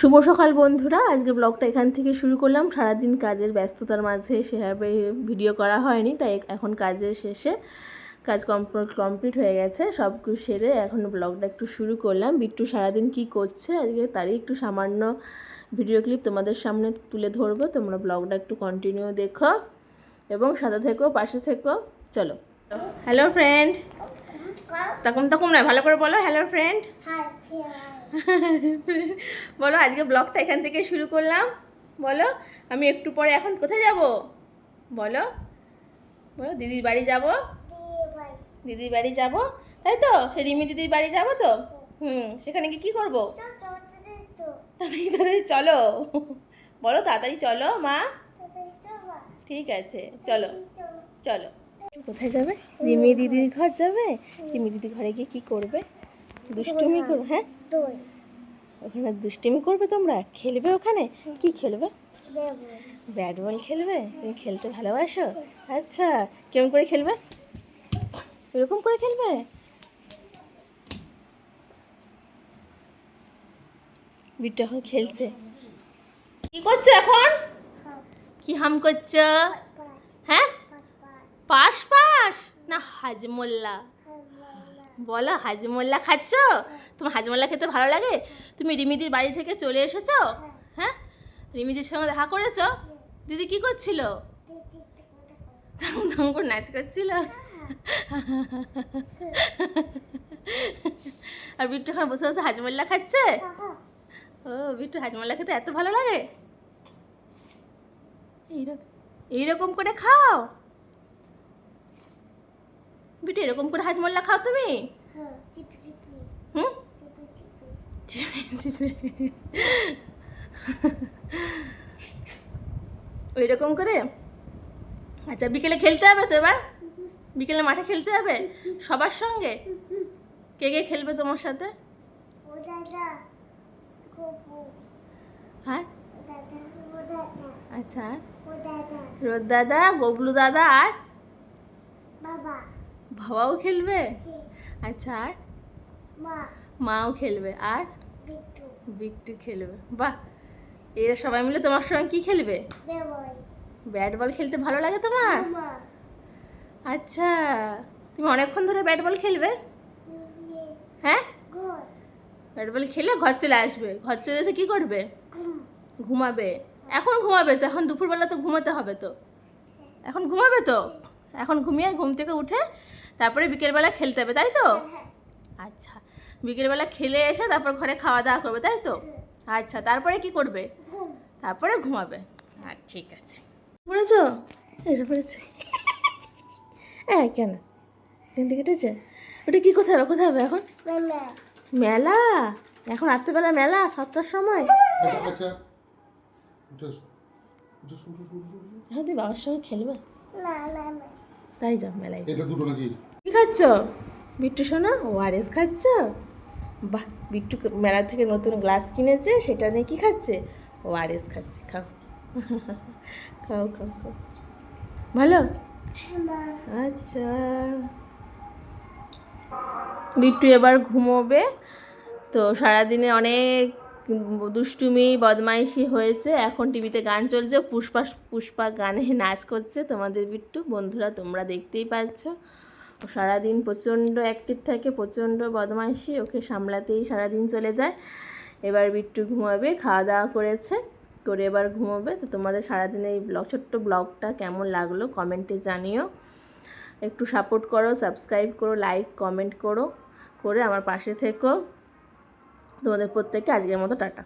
শুভ সকাল বন্ধুরা। আজকে ব্লগটা এখান থেকে শুরু করলাম। সারাদিন কাজের ব্যস্ততার মাঝে সেভাবে ভিডিও করা হয়নি, তাই এখন কাজের শেষে কাজ কমপ্লিট কমপ্লিট হয়ে গেছে, সব কিছু সেরে এখন ব্লগটা একটু শুরু করলাম। বিট্টু সারাদিন কি করছে? আজকে তারই একটু সামান্য ভিডিও ক্লিপ তোমাদের সামনে তুলে ধরবো। তোমরা ব্লগটা একটু কন্টিনিউ দেখো এবং সাথে থেকো, পাশে থেকো। চলো। হ্যালো ফ্রেন্ড তখন তখন নয় ভালো করে বলো হ্যালো ফ্রেন্ড বলো আজকে ব্লগটা এখান থেকে শুরু করলাম। বলো আমি একটু পরে এখন কোথায় যাব? বলো বলো দিদির বাড়ি যাব? দিদির বাড়ি যাব? তাই তো? সে রিমি দিদির বাড়ি যাব তো? হুম সেখানে গিয়ে কী করব? তাড়াতাড়ি চলো। বলো তাড়াতাড়ি চলো মা। ঠিক আছে চলো চলো। কোথায় যাবে? রিমি দিদির ঘর যাবে? রিমি দিদির ঘরে গিয়ে কি করবে? দুষ্টুমি করবে হ্যাঁ? ওখানে দুষ্টুমি করবে তোমরা? খেলবে ওখানে? কি খেলবে? ব্যাট বল খেলবে? তুমি খেলতে ভালোবাসো? আচ্ছা কেমন করে খেলবে? এরকম করে খেলবে? বিট্টু এখন খেলছে। কি করছ এখন? কি হাম করছ? হ্যাঁ? পাশ পাশ? না, হাজমোল্লা। বলো, হাজমোল্লা খাচ্ছ? তোমার হাজমোল্লা খেতে ভালো লাগে? তুমি রিমিদির বাড়ি থেকে চলে এসেছ? হ্যাঁ? রিমিদির সঙ্গে দেখা করেছ? দিদি কি করছিল? করে নাচ করছিল। আর বিট্টু এখন বসে বসে হাজমোল্লা খাচ্ছে? ও, বিট্টু হাজমোল্লা খেতে এত ভালো লাগে? এইরকম করে খাও? বিটু এরকম করে হাজমোল্লা খাও তুমি? হুম? চিপে চিপে। ওই রকম করে? আচ্ছা বিকেলে খেলতে হবে তো এবার? বিকেলে মাঠে খেলতে হবে? সবার সঙ্গে? কে কে খেলবে তোমার সাথে? হ্যাঁ আচ্ছা? রোদ দাদা গবলু দাদা আর? বাবাও খেলবে? আচ্ছা আর? মাও খেলবে আর? বিট্টু। খেলবে। বাহ! এরা সবাই মিলে তোমার সঙ্গে কি খেলবে? ব্যাট বল খেলতে ভালো লাগে তোমার? আচ্ছা তুমি অনেকক্ষণ ধরে ব্যাট বল খেলবে? হ্যাঁ? ব্যাট বল খেলে ঘর চলে আসবে। ঘর চলে এসে কি করবে? ঘুমাবে। এখন ঘুমাবে তো এখন দুপুরবেলা তো ঘুমাতে হবে তো। এখন ঘুমাবে তো? এখন ঘুমিয়ে ঘুম থেকে উঠে তারপরে বিকেলবেলা খেলতে হবে তাই তো? আচ্ছা বিকেলবেলা খেলে এসে তারপর ঘরে খাওয়া দাওয়া করবে তাই তো? আচ্ছা তারপরে কি করবে? তারপরে ঘুমাবে। আর ঠিক আছে। পড়েছ এটা পড়েছে। হ্যাঁ কেন? এখান থেকে কেটেছে ওটা কি কোথায় হবে? কোথায় হবে এখন? মেলা। এখন রাত্রেবেলা মেলা? সাতটার সময়। এখন তুমি বাবার সঙ্গে খেলবে? তাই যাও মেলায়। এটা দুটো নাকি? কি খাচ্ছ? বিট্টু শোনো ওআরএস খাচ্ছ? বাহ বিট্টু মেলা থেকে নতুন গ্লাস কিনেছে সেটা নিয়ে কি খাচ্ছে? ওআরএস খাচ্ছে খাও। খাও খাও খাও। ভালো? আচ্ছা। বিট্টু এবার ঘুমোবে তো সারাদিনে অনেক দুষ্টুমি, বদমাইশি হয়েছে। এখন টিভিতে গান চলছে। পুষ্পা পুষ্পা গানে নাচ করছে। তোমাদের বিট্টু, বন্ধুরা তোমরা দেখতেই পাচ্ছ। সারাদিন প্রচণ্ড অ্যাক্টিভ থাকে, প্রচণ্ড বদমাইশি। ওকে সামলাতেই সারাদিন চলে যায়। এবার বিট্টু ঘুমাবে, খাওয়া দাওয়া করেছে, করে এবার ঘুমোবে। তো তোমাদের সারাদিন এই ব্লগ, ছোট্ট ব্লগটা কেমন লাগল কমেন্টে জানিও। একটু সাপোর্ট করো সাবস্ক্রাইব করো লাইক কমেন্ট করো। করে আমার পাশে থেকো। তোমাদের প্রত্যেককে আজকের মতো টাটা।